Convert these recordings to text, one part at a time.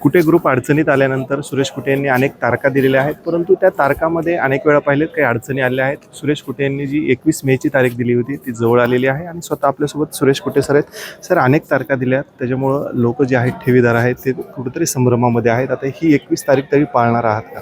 कुठे ग्रुप अडचणीत आल्यानंतर सुरेश कुटे यांनी अनेक तारखा दिलेल्या आहेत परंतु त्या तारखामध्ये अनेक वेळा पाहिलेत काही अडचणी आल्या आहेत. सुरेश कुटे यांनी जी एकवीस मेची तारीख दिली होती ती जवळ आलेली आहे आणि स्वतः आपल्यासोबत सुरेश कुटे सर आहेत. सर अनेक तारखा दिल्या आहेत. त्याच्यामुळं लोक जे आहेत ठेवीदार आहेत ते कुठेतरी संभ्रमामध्ये आहेत. आता ही एकवीस तारीख तरी पाळणार आहात का?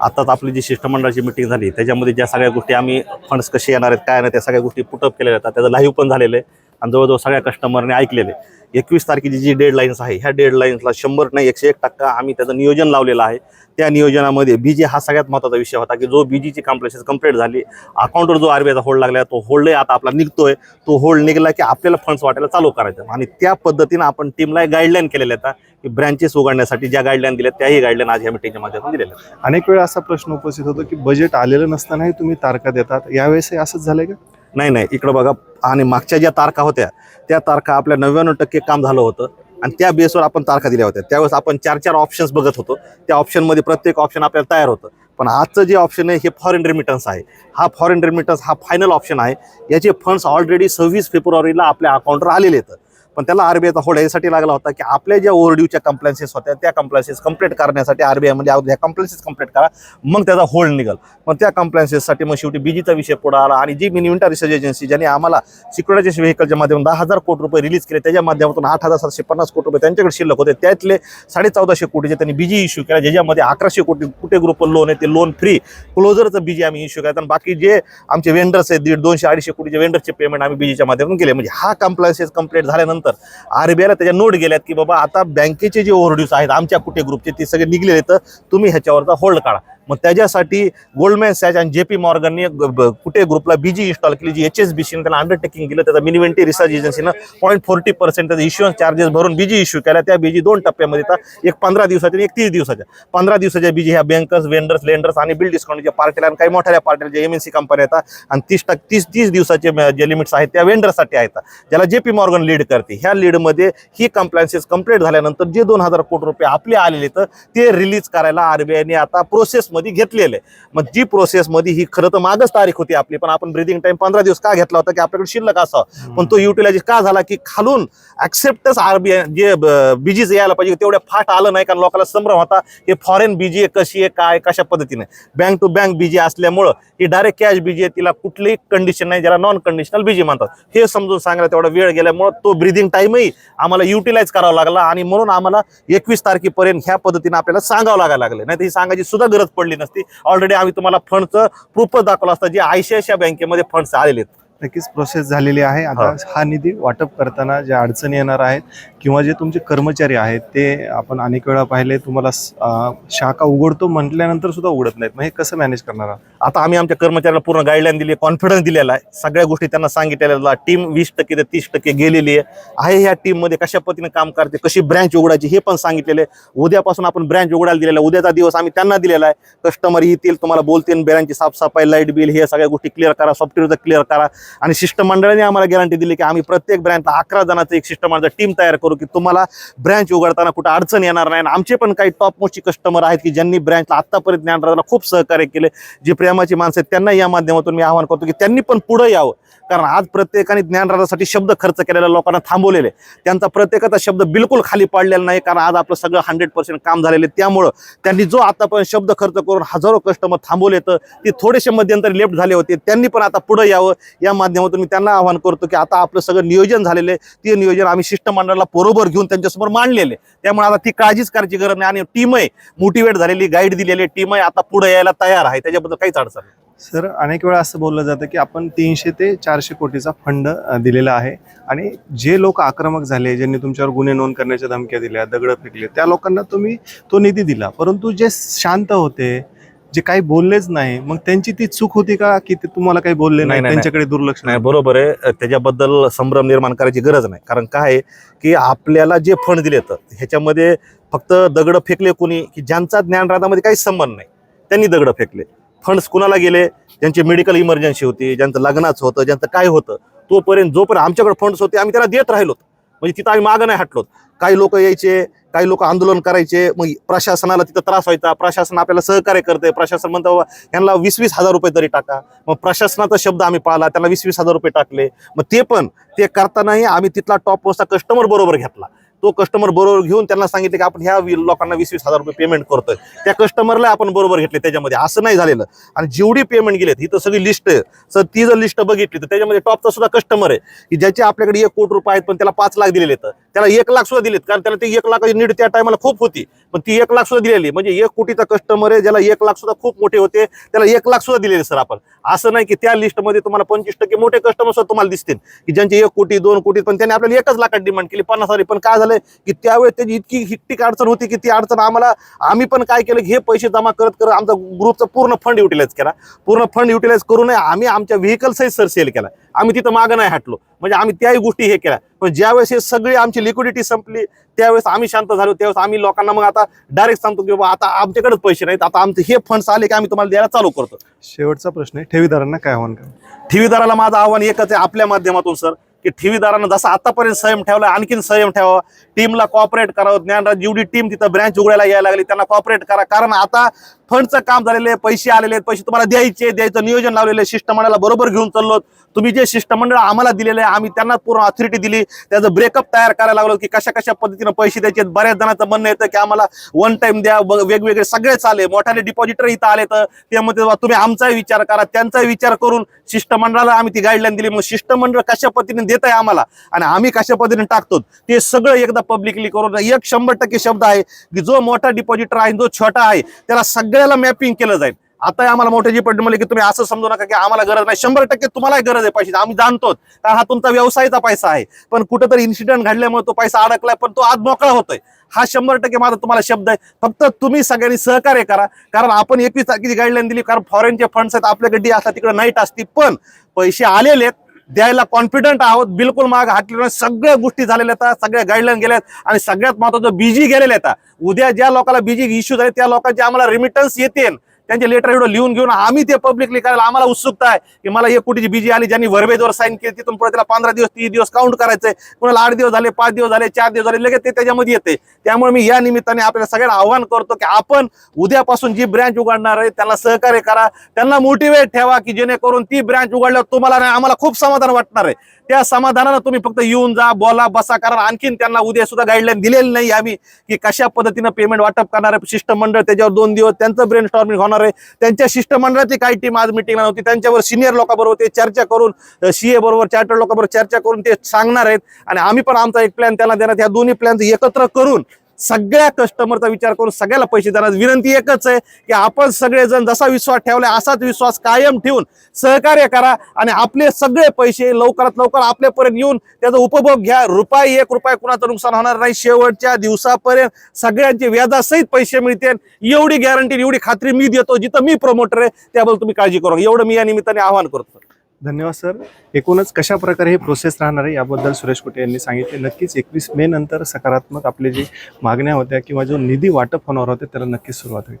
आताच आपली जी शिष्टमंडळाची मिटिंग झाली त्याच्यामध्ये ज्या सगळ्या गोष्टी आम्ही फंड्स कसे येणार आहेत काय नाही त्या सगळ्या गोष्टी पुटअप केलेल्या आहेत. त्याचं लाईव्ह पण झालेलं आहे आणि जवळजवळ सगळ्या कस्टमरने ऐकलेले एकवीस तारखेची जी डेडलाईन्स आहे ह्या डेडलाईन्सला शंभर नाही एकशे एक टक्का आम्ही त्याचं नियोजन लावलेलं आहे. त्या नियोजनामध्ये बीजी हा सगळ्यात महत्त्वाचा विषय होता की जो बीजीची कॉम्प्लेसेस कंप्लीट झाली अकाउंटवर जो आरबीआयचा होल्ड लागला तो होल्डही आता आपला निघतोय. तो होल्ड निघला की आपल्याला फंड्स वाटायला चालू करायचं. आणि त्या पद्धतीनं आपण टीमला गाईडलाईन केलेल्या आहेत की ब्रँचेस उघडण्यासाठी ज्या गाईडलाईन दिल्या त्याही गाईडलाईन आज या मिटिंगच्या माध्यमातून दिलेल्या आहेत. अनेक वेळा असा प्रश्न उपस्थित होतो की बजेट आलेलं नसतानाही तुम्ही तारखा देतात. यावेळेसही असंच झालंय का? नाही नाही इकडं बघा. आणि मागच्या ज्या तारखा होत्या त्या तारखा आपल्या नव्याण्णव टक्के काम झालं होतं. आणि त्या बेसवर आपण तारखा दिल्या होत्या. त्यावेळेस आपण चार चार ऑप्शन्स बघत होतो. त्या ऑप्शनमध्ये प्रत्येक ऑप्शन आपल्याला तयार होतं. पण आजचं जे ऑप्शन आहे हे फॉरेन रेमिटन्स आहे. हा फॉरेन रेमिटन्स हा फायनल ऑप्शन आहे. याचे फंड्स ऑलरेडी सव्वीस फेब्रुवारीला आपल्या अकाउंटवर आलेले आहेत. पण त्याला आरबीआयचा होल्ड यासाठी लागला होता की आपल्या ज्या ओव्हरड्यूच्या कम्प्लायन्सेस होत्या त्या कम्प्लायन्सेस कंप्लीट करण्यासाठी आरबीआय म्हणजे ह्या कम्प्लायन्सेस कंप्लीट करा मग त्याचा होल्ड निघाल. मग त्या कम्प्लायन्सेससाठी मग शेवटी बीजीचा विषय पुढे आला आणि जी मिनिमंटा रिसर्च एजन्सी ज्यांनी आम्हाला सिक्युरिटीज व्हेकलच्या माध्यमातून दहा हजार कोटी रुपये रिलीज केले त्याच्या माध्यमातून आठ हजार सातशे पन्नास कोटी रुपये त्यांच्याकडे शिल्लक होते. त्यातले साडे चौदाशे कोटीचे त्यांनी बीजी इश्यू केला ज्याच्यामध्ये अकराशे कोटी कुठे ग्रुप लोन आहे ते लोन फ्री क्लोजरचं बीजी आम्ही इश्यू केला. आणि बाकी जे आमचे वेंडर्स आहेत दीड दोनशे अडीचशे कोटीचे वेंडरचे पेमेंट आम्ही बीजीच्या माध्यमातून केले. म्हणजे हा कम्प्लायन्सेस कंप्लीट झाल्यानंतर आरबीआयला त्याच्या नोट गेल्यात की बाबा आता बँकेचे जे ओव्हरड्यूज आहेत आमच्या कुठे ग्रुपचे ते सगळे निघलेले तर तुम्ही ह्याच्यावरचा होल्ड काढा. मग त्याच्यासाठी गोल्डमॅन सॅच आणि जे पी मॉर्गनने कुठे ग्रुपला बीजी इन्स्टॉल केली जी एच एस बी सीने त्याला अंडरटेकिंग केलं त्याचा मिनिवेंटी रिसर्च एजन्सीनं पॉईंट फोर्टी पर्सेंट त्याचा इश्युअन्स चार्जेस भरून बीजी इश्यू केला त्या बीजी दोन टप्प्यामध्ये येतात एक पंधरा दिवसाच्या आणि एक तीस दिवसाच्या. पंधरा दिवसाच्या बीजी ह्या बँकर्स वेंडर्स लेंडर्स आणि बिल डिस्काउंटच्या पार्टीला आणि काही मोठ्या पार्टीला जे एम एन सी कंपन्या येतात आणि तीस टक्के तीस तीस दिवसाचे जे लिमिट्स आहेत त्या वेंडरसाठी आहेत. ज्याला जे पी मॉर्गन लीड करते. ह्या लीडमध्ये ही कंप्लायन्सेस कंप्लीट झाल्यानंतर जे दोन हजार कोटी रुपये आपले आलेले तर ते रिलीज करायला आरबीआयने आता प्रोसेसमध्ये घेतलेले मग जी प्रोसेसमध्ये ही खरं तर मागच तारीख होती आपली पण आपण ब्रिदिंग टाइम पंधरा दिवस का घेतला होता की आपल्याकडे शिल्लक असावं. पण तो युटिलाइज का झाला की खालून ऍक्सेप्टच आरबीआय जे बीजीच यायला पाहिजे तेवढ्या फाट आलं नाही कारण लोकांना संभ्रम होता हे फॉरेन बीजी आहे कशी आहे काय कशा पद्धतीने. बँक टू बँक बीजी असल्यामुळं ही डायरेक्ट कॅश बीजी आहे तिला कुठलीही कंडिशन नाही ज्याला नॉन कंडिशनल बीजी म्हणतात. हे समजून सांगायला तेवढा वेळ गेल्यामुळं तो ब्रिदिंग टाईमही आम्हाला युटिलाइज करावा लागला आणि म्हणून आम्हाला एकवीस तारखेपर्यंत ह्या पद्धतीने आपल्याला सांगावं लागायला लागलं. नाही तर ही सांगायची सुद्धा गरज पडली नसती. ऑलरेडी आम्ही तुम्हाला फंडचं प्रूफच दाखवलं असतं. जे आयसीआयसीआय बँकेमध्ये फंड्स आलेले आहेत. नक्कीच प्रोसेस झालेली आहे. आता हो. निधी वाटप करताना ज्या अडचणी येणार आहेत किंवा जे तुमचे कर्मचारी आहेत ते आपण अनेक वेळा पाहिले तुम्हाला शाखा उघडतो म्हटल्यानंतर सुद्धा उघडत नाहीत. मग हे कसं मॅनेज करणार आहात? आता आम्ही आमच्या कर्मचाऱ्याला पूर्ण गाईडलाईन दिली कॉन्फिडन्स दिलेला आहे. सगळ्या गोष्टी त्यांना सांगितलेल्या टीम वीस टक्के ते तीस टक्के गेलेली आहे. ह्या टीममध्ये कशा पद्धतीने काम करते कशी ब्रँच उघडायची हे पण सांगितलेले. उद्यापासून आपण ब्रँच उघडायला दिलेला आहे. उद्याचा दिवस आम्ही त्यांना दिलेला आहे. कस्टमर येतील तुम्हाला बोलतील ब्रँचची साफसफाई लाइट बिल हे सगळ्या गोष्टी क्लिअर करा सॉफ्टवेअरचं क्लिअर करा. आणि शिष्टमंडळाने आम्हाला गॅरंटी दिली की आम्ही प्रत्येक ब्रँचला अकरा जणांचं एक शिष्टमंडळ टीम तयार करू की तुम्हाला ब्रँच उघडताना कुठं अडचण येणार नाही. आणि आमचे पण काही टॉप मोस्टची कस्टमर आहेत की ज्यांनी ब्रँचला आत्तापर्यंत ज्ञानराजाला खूप सहकार्य केले जे प्रेमाची माणसं आहेत त्यांना या माध्यमातून मी आवाहन करतो की त्यांनी पण पुढं यावं. कारण आज प्रत्येकाने ज्ञानराजासाठी शब्द खर्च केलेल्या लोकांना थांबवलेले त्यांचा प्रत्येकाचा शब्द बिलकुल खाली पडलेला नाही कारण आज आपलं सगळं हंड्रेड पर्सेंट काम झालेलं आहे. त्यामुळं त्यांनी जो आतापर्यंत शब्द खर्च करून हजारो कस्टमर थांबवले तर ते थोडेसे मध्यंतरी लेफ्ट झाले होते. त्यांनी पण आता पुढं यावं. या माध्यमातून मी त्यांना आवाहन करतो की आता आपलं सगळं नियोजन झालेलं आहे. ते नियोजन आम्ही शिष्टमंडळाला बरोबर घेऊन त्यांच्यासमोर मांडलेले त्यामुळे आता ती काळजीच करायची गरज नाही आणि टीम आहे. मोटिवेट झालेली गाईड दिलेली टीम आहे. आता पुढे यायला तयार आहे. त्याच्याबद्दल काहीच अडचण नाही. सर अनेक वेळा असं बोललं जातं की आपण तीनशे ते चारशे कोटीचा फंड दिलेला आहे. आणि जे लोक आक्रमक झाले ज्यांनी तुमच्यावर गुन्हे नोंद करण्याच्या धमक्या दिल्या दगड फेकले त्या लोकांना तुम्ही तो निधी दिला. परंतु जे शांत होते जे काही बोललेच नाही मग त्यांची ती चूक होती का की ते तुम्हाला काही बोलले नाही, त्यांच्याकडे दुर्लक्ष नाही बरोबर आहे. त्याच्याबद्दल संभ्रम निर्माण करायची गरज नाही. कारण काय आहे की आपल्याला जे फंड दिले तर ह्याच्यामध्ये फक्त दगड फेकले कोणी की ज्यांचा ज्ञानराधामध्ये काहीच संबंध नाही त्यांनी दगड फेकले. फंड्स कुणाला गेले? ज्यांची मेडिकल इमर्जन्सी होती ज्यांचं लग्नाचं होतं ज्यांचं काय होतं तोपर्यंत जोपर्यंत आमच्याकडे फंड्स होते आम्ही त्याला देत राहिलो म्हणजे तिथं आम्ही मागं नाही हटलो काही लोक यायचे काही लोक आंदोलन करायचे मग प्रशासनाला तिथं त्रास व्हायचा. प्रशासन आपल्याला सहकार्य करते. प्रशासन म्हणतं यांना वीस वीस हजार रुपये तरी टाका. मग प्रशासनाचा शब्द आम्ही पाळला त्यांना वीस वीस हजार रुपये टाकले. मग ते पण ते करतानाही आम्ही तिथला टॉप पोस्टचा कस्टमर बरोबर घेतला. तो कस्टमर बरोबर घेऊन त्यांना सांगितले की आपण ह्या लोकांना वीस वीस हजार रुपये पेमेंट करतोय. त्या कस्टमरला आपण बरोबर घेतले त्याच्यामध्ये. असं नाही झालेलं. आणि जेवढी पेमेंट गेलेत ही तर सगळी लिस्ट आहे. सर ती जर लिस्ट बघितली तर त्याच्यामध्ये टॉपचा सुद्धा कस्टमर आहे. की ज्याचे आपल्याकडे एक कोटी रुपये आहेत पण त्याला पाच लाख दिलेले आहेत. त्याला एक लाख सुद्धा दिलेत. कारण त्याला ते एक लाखाची नीड त्या टायमाला खूप होती. पण ती एक लाख सुद्धा दिलेली म्हणजे एक कोटीचा कस्टमर आहे ज्याला एक लाख सुद्धा खूप मोठे होते त्याला एक लाख सुद्धा दिलेले सर आपण. असं नाही की त्या लिस्टमध्ये तुम्हाला पंचवीस टक्के मोठे कस्टमर सुद्धा तुम्हाला दिसतील. की ज्यांचे एक कोटी दोन कोटी पण त्यांनी आपल्याला एकच लाखात डिमांड केली पन्नास हजार पण काय झालंय की त्यावेळेस त्याची इतकी हिट्टिक अडचण होती की ती अडचण आम्हाला आम्ही पण काय केलं की हे पैसे जमा करत करत आमचा ग्रुपचा पूर्ण फंड युटिलाइज केला. पूर्ण फंड युटिलाइज करू नये आम्ही आमच्या व्हेकल्सही सर सेल केला. आम्ही तिथं मागं नाही हटलो. म्हणजे आम्ही त्याही गोष्टी हे केल्या. पण ज्यावेळेस हे सगळी आमची लिक्विडिटी संपली त्यावेळेस आम्ही शांत झालो. त्यावेळेस आम्ही लोकांना मग आता डायरेक्ट सांगतो की बाबा आता आमच्याकडेच पैसे नाहीत. आता आमचे हे फंड्स आले की आम्ही तुम्हाला द्यायला चालू करतो. शेवटचा प्रश्न आहे ठेवीदारांना काय आव्हान करा ठेवीदाराला माझं आव्हान एकच आहे आपल्या माध्यमातून सर की ठेवीदारांना जसं आतापर्यंत संयम ठेवला आणखीन संयम ठेवा. टीमला कॉपरेट करावं. ज्ञानराज जेवढी टीम तिथं ब्रँच उघडायला यायला लागली त्यांना कॉपरेट करा. कारण आता फंडचं काम झालेलं आहे पैसे आलेले आहेत पैसे तुम्हाला द्यायचे द्यायचं नियोजन लावलेलं आहे. शिष्टमंडळाला बरोबर घेऊन चाललो तुम्ही जे शिष्टमंडळ आम्हाला दिलेलं आहे आम्ही त्यांना पूर्ण ऑथॉरिटी दिली. त्याचं ब्रेकअप तयार करायला लागलो की कशा कशा पद्धतीनं पैसे द्यायचे आहेत. बऱ्याच जणांचं म्हणणं येतं की आम्हाला वन टाइम द्या वेगवेगळे सगळेच आले मोठ्याने डिपॉझिटर इथं आले तर ते म्हणते तुम्ही आमचाही विचार करा. त्यांचाही विचार करून शिष्टमंडळाला आम्ही ती गाईडलाईन दिली. मग शिष्टमंडळ कशा पद्धतीने देत आहे आम्हाला. आणि आम्ही कशा पद्धतीने टाकतो ते सगळं एकदा पब्लिकली करून एक शंभर टक्के शब्द आहे की जो मोठा डिपॉझिटर आहे जो छोटा आहे त्याला सगळ्याला मॅपिंग केलं जाईल. आता आम्हाला मोठे डिपॉझिट म्हणले की तुम्ही असं समजू नका की आम्हाला गरज नाही. शंभर टक्के तुम्हालाही गरज आहे पैशाची. आम्ही जाणतो कारण हा तुमचा व्यवसायाचा पैसा आहे. पण कुठेतरी इन्सिडेंट घडल्यामुळे तो पैसा अडकलाय पण तो आज मोकळा होतोय. हा शंभर टक्के माझा तुम्हाला शब्द आहे. फक्त तुम्ही सगळ्यांनी सहकार्य करा. कारण आपण एकवीस तारखेची गाईडलाईन दिली कारण फॉरेनचे फंड्स आहेत आपल्याकडे असतात तिकडे नाईट असती. पण पैसे आलेले आहेत. द्यायला कॉन्फिडंट आहोत बिलकुल माग हाटली नाही. सगळ्या गोष्टी झालेल्या आहेत सगळ्या गाईडलाईन आहेत आणि सगळ्यात महत्वाचं बीजी गेलेल्या आहेत उद्या ज्या लोकांना बीजी इश्यू झाले त्या लोकांचे आम्हाला रिमिटन्स येतील त्यांचे लेटर एवढं लिहून घेऊन आम्ही ते पब्लिकली करायला आम्हाला उत्सुकता आहे की मला एक कोटीची बीजी आली ज्यांनी वर्बेजवर साईन केली तिथून पुढे त्याला पंधरा दिवस तीस दिवस काउंट करायचंय. कुणाला आठ दिवस झाले पाच दिवस झाले चार दिवस झाले लगेच ते त्याच्यामध्ये येते. त्यामुळे मी या निमित्ताने आपल्याला सगळ्यांना आव्हान करतो की आपण उद्यापासून जी ब्रँच उघडणार आहे त्यांना सहकार्य करा. त्यांना मोटिवेट ठेवा की जेणेकरून ती ब्रँच उघडल्यावर तुम्हाला नाही आम्हाला खूप समाधान वाटणार आहे. त्या समाधानानं तुम्ही फक्त येऊन जा बोला बसा कारण आणखीन त्यांना उद्या सुद्धा गाईडलाईन दिलेली नाही आम्ही की कशा पद्धतीनं पेमेंट वाटप करणार आहे. शिष्टमंडळ त्याच्यावर दोन दिवस त्यांचं ब्रेन स्टॉर्मिंग होणार आहे. त्यांच्या शिष्टमंडळाची काही टीम आज मिटिंगला नव्हती. त्यांच्यावर सिनियर लोकांबरोबर ते चर्चा करून सीए बरोबर चार्टर लोकांबरोबर चर्चा करून ते सांगणार आहेत. आणि आम्ही पण आमचा एक प्लॅन त्यांना देण्यात ह्या दोन्ही प्लॅन एकत्र करून सगळ्या कस्टमरचा विचार करून सगळ्याला पैसे देणार विनंती एकच आहे की आपण सगळेजण जसा विश्वास ठेवला असाच विश्वास कायम ठेवून सहकार्य करा आणि आपले सगळे पैसे लवकरात लवकर आपल्यापर्यंत येऊन त्याचा उपभोग घ्या. रुपये एक रुपये कुणाचं नुकसान होणार नाही. शेवटच्या दिवसापर्यंत सगळ्यांचे व्याजासहित पैसे मिळतील. एवढी गॅरंटी एवढी खात्री मी देतो जिथं मी प्रमोटर आहे त्याबद्दल तुम्ही काळजी करू एवढं मी या निमित्ताने आवाहन करतो. धन्यवाद सर. एकूणच कशा प्रकारे हे प्रोसेस राहणार आहे याबद्दल सुरेश कुटे यांनी सांगितले. नक्कीच एकवीस मे नंतर सकारात्मक आपले जे मागण्या होत्या किंवा जो निधी वाटप होणार होते त्याला नक्कीच सुरुवात होईल.